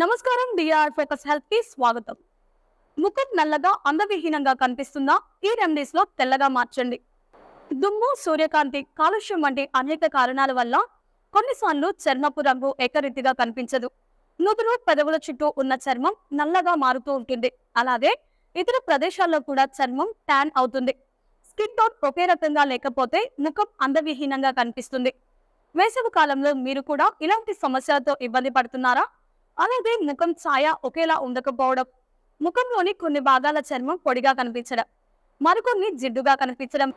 నమస్కారం DR focus హెల్త్కి స్వాగతం. ముఖం నల్లగా అందవిహీనంగా కనిపిస్తుందా ఈ రెమెడీస్లో తెల్లగా మార్చండి. దుమ్ము సూర్యకాంతి కాలుష్యం వంటి అనేక కారణాల వల్ల కొన్నిసార్లు చర్మపు రంగు ఏకరీతిగా కనిపించదు. నుదురు పెదవుల చుట్టూ ఉన్న చర్మం నల్లగా మారుతూ ఉంటుంది. అలాగే ఇతర ప్రదేశాల్లో కూడా చర్మం ట్యాన్ అవుతుంది. స్కిన్ టోన్ ఒకే రకంగా లేకపోతే ముఖం అందవిహీనంగా కనిపిస్తుంది. వేసవి కాలంలో మీరు కూడా ఇలాంటి సమస్యలతో ఇబ్బంది పడుతున్నారా? అలాగే ముఖం ఛాయ ఒకేలా ఉండకపోవడం ముఖంలోని కొన్ని భాగాల చర్మం పొడిగా కనిపించడం మరికొన్ని జిడ్డుగా కనిపించడం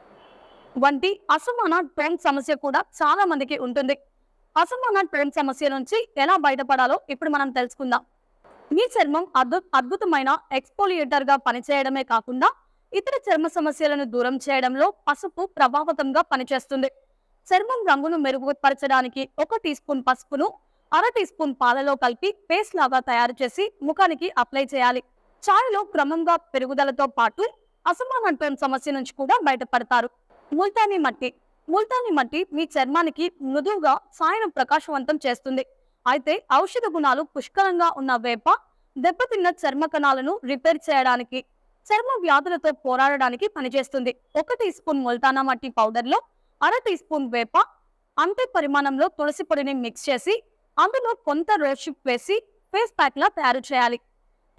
వంటి అసమాన ట్రెండ్ సమస్య కూడా చాలా మందికి ఉంటుంది. అసమాన ట్రెండ్ సమస్య నుంచి ఎలా బయటపడాలో ఇప్పుడు మనం తెలుసుకుందాం. మీ చర్మం అద్భు అద్భుతమైన ఎక్స్పోలియేటర్గా పనిచేయడమే కాకుండా ఇతర చర్మ సమస్యలను దూరం చేయడంలో పసుపు ప్రభావితంగా పనిచేస్తుంది. చర్మం రంగును మెరుగుపరచడానికి ఒక టీ స్పూన్ పసుపును అర టీ స్పూన్ పాలలో కలిపి పేస్ట్ లాగా తయారు చేసి ముఖానికి అప్లై చేయాలి. ఛాయ్లో క్రమంగా పెరుగుదలతో పాటు అసమానత్వం సమస్య నుంచి కూడా బయటపడతారు. ముల్తానీ మట్టి. ముల్తానీ మట్టి మీ చర్మానికి మృదువుగా సాయం ప్రకాశవంతం చేస్తుంది. అయితే ఔషధ గుణాలు పుష్కలంగా ఉన్న వేప దెబ్బతిన్న చర్మ కణాలను రిపేర్ చేయడానికి చర్మ వ్యాధులతో పోరాడడానికి పనిచేస్తుంది. ఒక టీ స్పూన్ ముల్తానా మట్టి పౌడర్లో అర టీ స్పూన్ వేప అంతే పరిమాణంలో తులసి పొడిని మిక్స్ చేసి అందులో కొంత రేషిప్ వేసి ఫేస్ ప్యాక్ లా తయారు చేయాలి.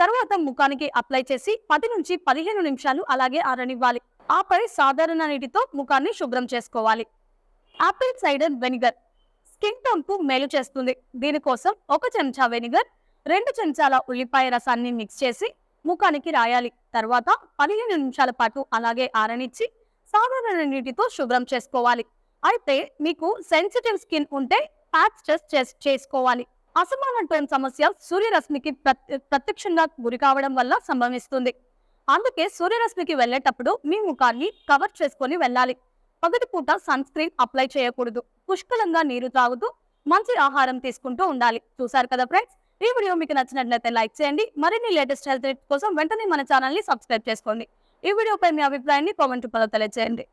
తర్వాత ముఖానికి అప్లై చేసి పది నుంచి పదిహేను నిమిషాలు అలాగే ఆరనివ్వాలి. ఆపై సాధారణ నీటితో ముఖాన్ని శుభ్రం చేసుకోవాలి. ఆపిల్ సైడర్ వెనిగర్ స్కిన్ టోన్కు మేలు చేస్తుంది. దీనికోసం ఒక చెంచా వెనిగర్ రెండు చెంచాల ఉల్లిపాయ రసాన్ని మిక్స్ చేసి ముఖానికి రాయాలి. తర్వాత పదిహేను నిమిషాల పాటు అలాగే ఆరనిచ్చి సాధారణ నీటితో శుభ్రం చేసుకోవాలి. అయితే మీకు సెన్సిటివ్ స్కిన్ ఉంటే ప్యాచ్ టెస్ట్ చేస్- చేసుకోవాలి. అసమాన టోన్ సమస్య సూర్యరశ్మికి ప్రత్యక్షంగా గురి కావడం వల్ల సంభవిస్తుంది. అందుకే సూర్యరశ్మికి వెళ్ళేటప్పుడు మీ ముఖాన్ని కవర్ చేసుకొని వెళ్ళాలి. పగటిపూట సన్ స్క్రీన్ అప్లై చేయకూడదు. పుష్కలంగా నీరు తాగుతూ మంచి ఆహారం తీసుకుంటూ ఉండాలి. చూసారు కదా ఫ్రెండ్స్? ఈ వీడియో మీకు నచ్చినట్లయితే లైక్ చేయండి. మరిన్ని లేటెస్ట్ హెల్త్ టిప్స్ కోసం వెంటనే మన ఛానల్ని సబ్స్క్రైబ్ చేసుకోండి. ఈ వీడియోపై మీ అభిప్రాయాన్ని కామెంట్ రూపంలో తెలియజేయండి